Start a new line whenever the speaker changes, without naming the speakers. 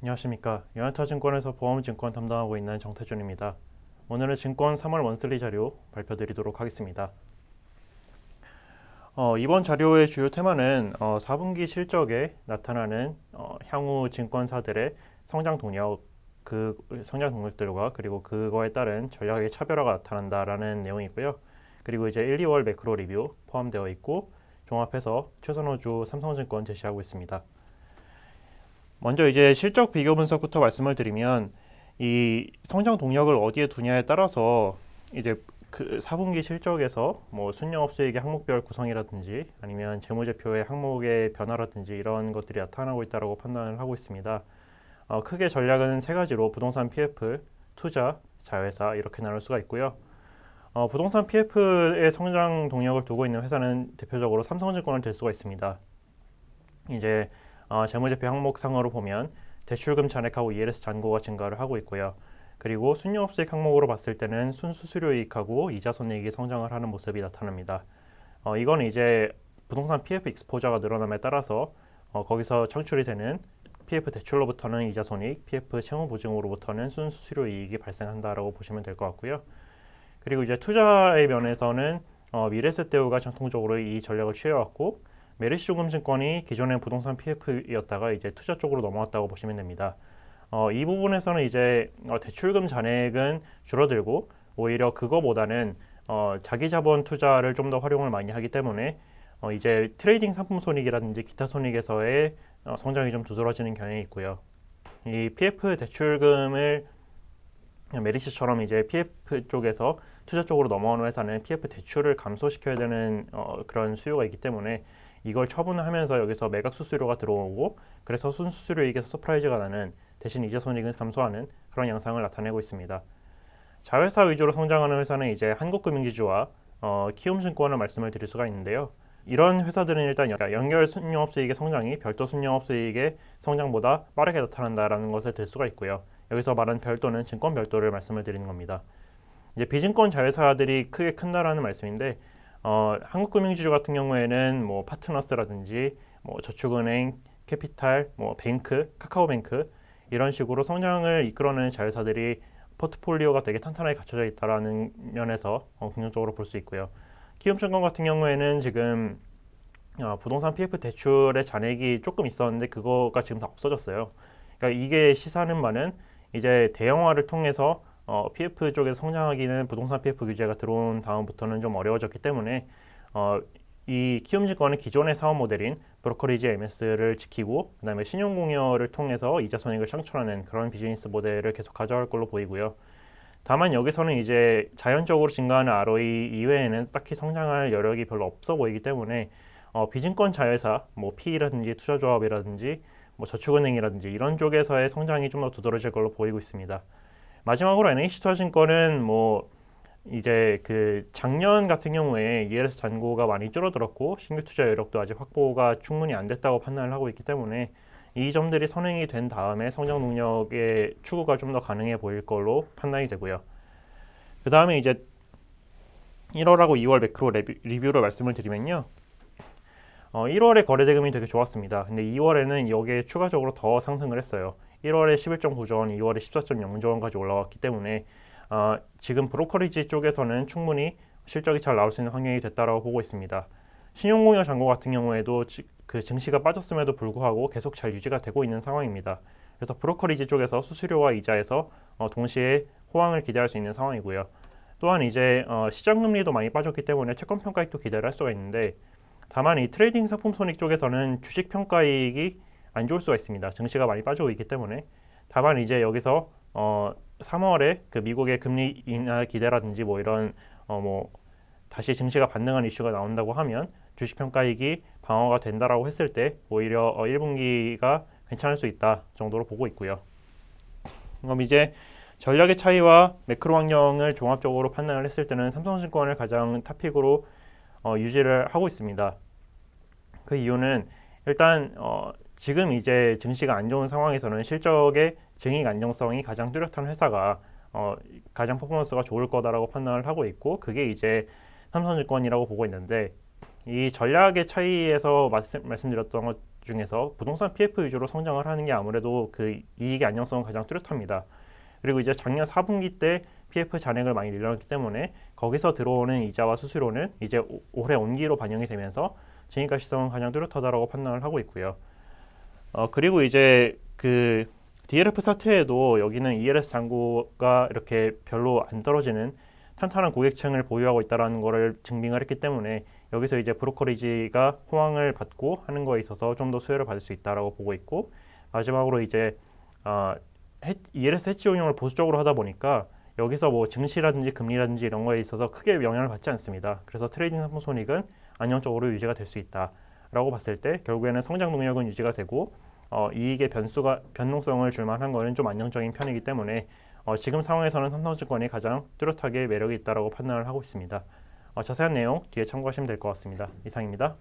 안녕하십니까. 연타증권에서 보험증권 담당하고 있는 정태준입니다. 오늘은 증권 3월 원슬리 자료 발표드리도록 하겠습니다. 어, 이번 자료의 주요 테마는 어, 4분기 실적에 나타나는 어, 향후 증권사들의 성장 동력, 그 성장 동력들과 그리고 그거에 따른 전략의 차별화가 나타난다라는 내용이고요. 그리고 이제 1, 2월 매크로 리뷰 포함되어 있고 종합해서 최선호주 삼성증권 제시하고 있습니다. 먼저 이제 실적 비교 분석부터 말씀을 드리면 이 성장 동력을 어디에 두냐에 따라서 이제 그 4분기 실적에서 뭐 순영업 수익의 항목별 구성이라든지 아니면 재무제표의 항목의 변화라든지 이런 것들이 나타나고 있다고 판단을 하고 있습니다. 어, 크게 전략은 세 가지로 부동산 PF, 투자, 자회사 이렇게 나눌 수가 있고요. 어, 부동산 PF의 성장 동력을 두고 있는 회사는 대표적으로 삼성증권을 들 수가 있습니다. 이제 어, 재무제표 항목상으로 보면 대출금 잔액하고 ELS 잔고가 증가를 하고 있고요. 그리고 순영업수익 항목으로 봤을 때는 순수수료이익하고 이자손익이 성장을 하는 모습이 나타납니다. 어, 이건 이제 부동산 PF 익스포저가 늘어남에 따라서 어, 거기서 창출이 되는 PF 대출로부터는 이자손익, PF 채무 보증으로부터는 순수수료이익이 발생한다라고 보시면 될 것 같고요. 그리고 이제 투자의 면에서는 어, 미래세 대우가 전통적으로 이 전략을 취해왔고 메리시조금증권이 기존의 부동산 PF였다가 이제 투자 쪽으로 넘어왔다고 보시면 됩니다. 어, 이 부분에서는 이제 어, 대출금 잔액은 줄어들고 오히려 그거보다는 어, 자기 자본 투자를 좀 더 활용을 많이 하기 때문에 어, 이제 트레이딩 상품 손익이라든지 기타 손익에서의 어, 성장이 좀 두드러지는 경향이 있고요. 이 PF 대출금을 메리시처럼 이제 PF 쪽에서 투자 쪽으로 넘어오는 회사는 PF 대출을 감소시켜야 되는 어, 그런 수요가 있기 때문에 이걸 처분하면서 여기서 매각 수수료가 들어오고 그래서 순수수료 이익에서 서프라이즈가 나는 대신 이자 손익은 감소하는 그런 양상을 나타내고 있습니다. 자회사 위주로 성장하는 회사는 이제 한국금융지주와 어, 키움증권을 말씀을 드릴 수가 있는데요. 이런 회사들은 일단 연결 순영업 수익의 성장이 별도 순영업 수익의 성장보다 빠르게 나타난다라는 것을 들 수가 있고요. 여기서 말하는 별도는 증권 별도를 말씀을 드리는 겁니다. 이제 비증권 자회사들이 크게 큰다라는 말씀인데 어, 한국금융지주 같은 경우에는 뭐 파트너스라든지 뭐 저축은행, 캐피탈, 뭐 뱅크, 카카오뱅크 이런 식으로 성장을 이끌어내는 자회사들이 포트폴리오가 되게 탄탄하게 갖춰져 있다라는 면에서 어, 긍정적으로 볼 수 있고요. 키움증권 같은 경우에는 지금 어, 부동산 PF 대출의 잔액이 조금 있었는데 그거가 지금 다 없어졌어요. 그러니까 이게 시사하는 바는 이제 대형화를 통해서 어, PF 쪽에서 성장하기는 부동산 PF 규제가 들어온 다음부터는 좀 어려워졌기 때문에 어, 이 키움증권은 기존의 사업 모델인 브로커리지 MS를 지키고 그다음에 신용공여를 통해서 이자 손익을 창출하는 그런 비즈니스 모델을 계속 가져갈 걸로 보이고요. 다만 여기서는 이제 자연적으로 증가하는 ROE 이외에는 딱히 성장할 여력이 별로 없어 보이기 때문에 어, 비증권 자회사, 뭐 PE라든지 투자조합이라든지 뭐 저축은행이라든지 이런 쪽에서의 성장이 좀 더 두드러질 걸로 보이고 있습니다. 마지막으로 NH투자증권은 뭐 이제 그 작년 같은 경우에 ELS 잔고가 많이 줄어들었고 신규 투자 여력도 아직 확보가 충분히 안 됐다고 판단을 하고 있기 때문에 이 점들이 선행이 된 다음에 성장 동력의 추구가 좀 더 가능해 보일 걸로 판단이 되고요. 그 다음에 이제 1월하고 2월 매크로 리뷰, 를 말씀을 드리면요. 어, 1월에 거래 대금이 되게 좋았습니다. 근데 2월에는 여기에 추가적으로 더 상승을 했어요. 1월에 11.9조 원, 2월에 14.0조 원까지 올라왔기 때문에 어, 지금 브로커리지 쪽에서는 충분히 실적이 잘 나올 수 있는 환경이 됐다라고 보고 있습니다. 신용공여 잔고 같은 경우에도 그 증시가 빠졌음에도 불구하고 계속 잘 유지가 되고 있는 상황입니다. 그래서 브로커리지 쪽에서 수수료와 이자에서 어, 동시에 호황을 기대할 수 있는 상황이고요. 또한 이제 어, 시장 금리도 많이 빠졌기 때문에 채권 평가익도 기대를 할 수가 있는데 다만 이 트레이딩 상품 손익 쪽에서는 주식 평가익이 안 좋을 수가 있습니다. 증시가 많이 빠지고 있기 때문에 다만 이제 여기서 어 3월에 그 미국의 금리 인하 기대라든지 뭐 이런 어 뭐 다시 증시가 반등한 이슈가 나온다고 하면 주식 평가익이 방어가 된다라고 했을 때 오히려 어 1분기가 괜찮을 수 있다 정도로 보고 있고요. 그럼 이제 전략의 차이와 매크로 환경을 종합적으로 판단을 했을 때는 삼성증권을 가장 탑픽으로 어, 유지를 하고 있습니다. 그 이유는 일단 어, 지금 이제 증시가 안 좋은 상황에서는 실적의 증익 안정성이 가장 뚜렷한 회사가 어, 가장 퍼포먼스가 좋을 거다라고 판단을 하고 있고 그게 이제 삼성증권이라고 보고 있는데 이 전략의 차이에서 말씀, 말씀드렸던 것 중에서 부동산 PF 위주로 성장을 하는 게 아무래도 그 이익의 안정성은 가장 뚜렷합니다. 그리고 이제 작년 4분기 때 PF 잔액을 많이 늘려놨기 때문에 거기서 들어오는 이자와 수수료는 이제 오- 올해 온기로 반영이 되면서 진입가시성은 가장 뚜렷하다라고 판단을 하고 있고요. 어 그리고 이제 그 DLF 사태에도 여기는 ELS 잔고가 이렇게 별로 안 떨어지는 탄탄한 고객층을 보유하고 있다라는 거를 증빙을 했기 때문에 여기서 이제 브로커리지가 호황을 받고 하는 거에 있어서 좀 더 수혜를 받을 수 있다라고 보고 있고 마지막으로 이제 어, 해- ELS 해지 운용을 보수적으로 하다 보니까 여기서 뭐 증시라든지 금리라든지 이런 거에 있어서 크게 영향을 받지 않습니다. 그래서 트레이딩 상품 손익은 안정적으로 유지가 될 수 있다라고 봤을 때 결국에는 성장 동력은 유지가 되고 어, 이익의 변수가 변동성을 줄 만한 거는 좀 안정적인 편이기 때문에 어, 지금 상황에서는 삼성증권이 가장 뚜렷하게 매력이 있다라고 판단을 하고 있습니다. 어, 자세한 내용 뒤에 참고하시면 될 것 같습니다. 이상입니다.